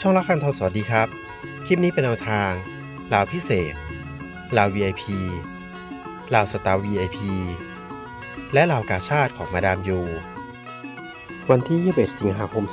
ช่องละคันทองสวัสดีครับ คลิปนี้เป็นแนวทางลาวพิเศษลาว VIP ลาวสตาร์ VIP และลาวกาชาติของมาดามยู วันที่ 21 สิงหาคม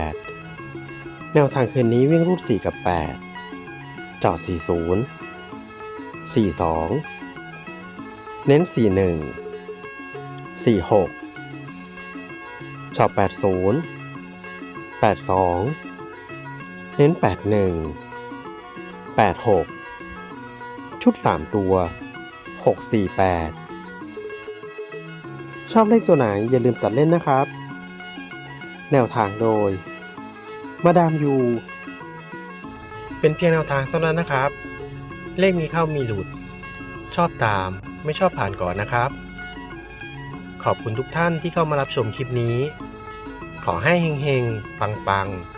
2568 แนวทางคืนนี้วิ่งรูด 4 กับ 8จาะ40 42 เน้น 41 46เจาะ80 82 เน้น 81 86 ชุด 3 ตัว 648 ชอบเลขตัวไหนอย่าลืมตัดเล่นนะครับ แนวทางโดย มาดามยู เป็นเพียงแนวทางเท่านั้นนะครับ เลขมีเข้ามีหลุด ชอบตามไม่ชอบผ่านก่อนนะครับ ขอบคุณทุกท่านที่เข้ามารับชมคลิปนี้ ขอให้เฮงๆ ปังๆ